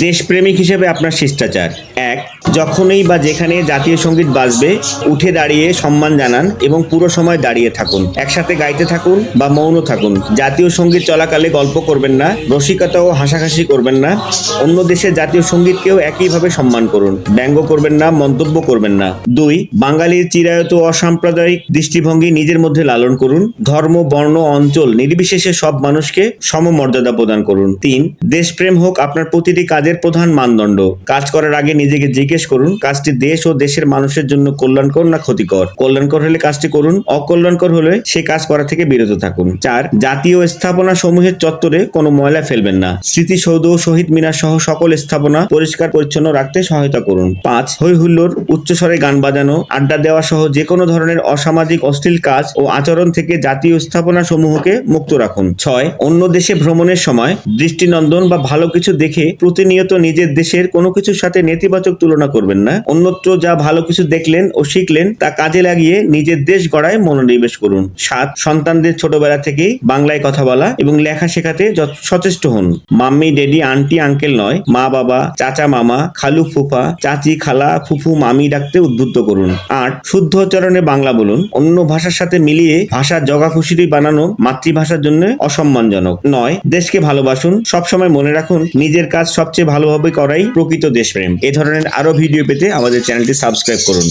দেশপ্রেমিক হিসেবে আপনার শিষ্টাচার। এক যখনই বা যেখানে জাতীয় সংগীত বাজবে, উঠে দাঁড়িয়ে সম্মান জানান এবং পুরো সময় দাঁড়িয়ে থাকুন। একসাথে গাইতে থাকুন বা মৌন থাকুন। জাতীয় সংগীত চলাকালে গল্প করবেন না রসিকতা ও হাসাহাসি করবেন না। অন্য দেশের জাতীয় সঙ্গীতকেও একইভাবে সম্মান করুন। ব্যঙ্গ করবেন না, মন্তব্য করবেন না। দুই, বাঙালির চিরায়ত অসাম্প্রদায়িক দৃষ্টিভঙ্গি নিজের মধ্যে লালন করুন। ধর্ম, বর্ণ, অঞ্চল, নির্বিশেষে সব মানুষকে সমমর্যাদা প্রদান করুন। তিন, দেশপ্রেম হোক আপনার প্রতিটি কাজের প্রধান মানদণ্ড। কাজ করার আগে নিজেকে জিজ্ঞেস করুন, কাজটি দেশ ও দেশের মানুষের জন্য কল্যাণকর না ক্ষতিকর? কল্যাণকর হলে কাজটি করুন, অকল্যাণকর হলে সে কাজ করা থেকে বিরত থাকুন। চার, জাতীয় স্থাপনা সমূহের চত্বরে কোনো ময়লা ফেলবেন না। স্মৃতিসৌধ ও শহীদ মিনার সহ সকল স্থাপনা পরিষ্কার, পরিচ্ছন্ন রাখতে সহায়তা করুন। পাঁচ হই হুল্লোর উচ্চস্বরে গান বাজানো, আড্ডা দেওয়া সহ যে কোনো ধরনের অসামাজিক, অশ্লীল কাজ ও আচরণ থেকে জাতীয় স্থাপনা সমূহকে মুক্ত রাখুন। ছয়, অন্য দেশে ভ্রমণের সময় দৃষ্টিনন্দন বা ভালো কিছু দেখে প্রতিনিয়ত নিজের দেশের কোনো কিছুর সাথে নেতিবাচক তুলনা করবেন না। অন্যত্র যা ভালো কিছু দেখলেন ও শিখলেন, তা কাজে লাগিয়ে নিজের দেশ গড়ায় মনোনিবেশ করুন। সাত, সন্তানদের ছোটবেলা থেকেই বাংলায় কথা বলা এবং লেখা শেখাতে সচেষ্ট হন। মাম্মি ডেডি আন্টি, আঙ্কেল নয়, মা বাবা, চাচা, মামা, খালু, ফুফা, চাচি, খালা, ফুফু, মামি ডাকতে উদ্বুদ্ধ করুন। আট, শুদ্ধ উচ্চারণে বাংলা বলুন। অন্য ভাষার সাথে মিলিয়ে ভাষা জগাখুশিটি বানানো মাতৃভাষার জন্য অসম্মানজনক। নয়, দেশকে ভালোবাসুন। সবসময় মনে রাখুন, নিজের কাজ সবচেয়ে ভালোভাবে করাই প্রকৃত দেশপ্রেম। এ ধরনের আরও ভিডিও পেতে আমাদের চ্যানেলটি সাবস্ক্রাইব করুন।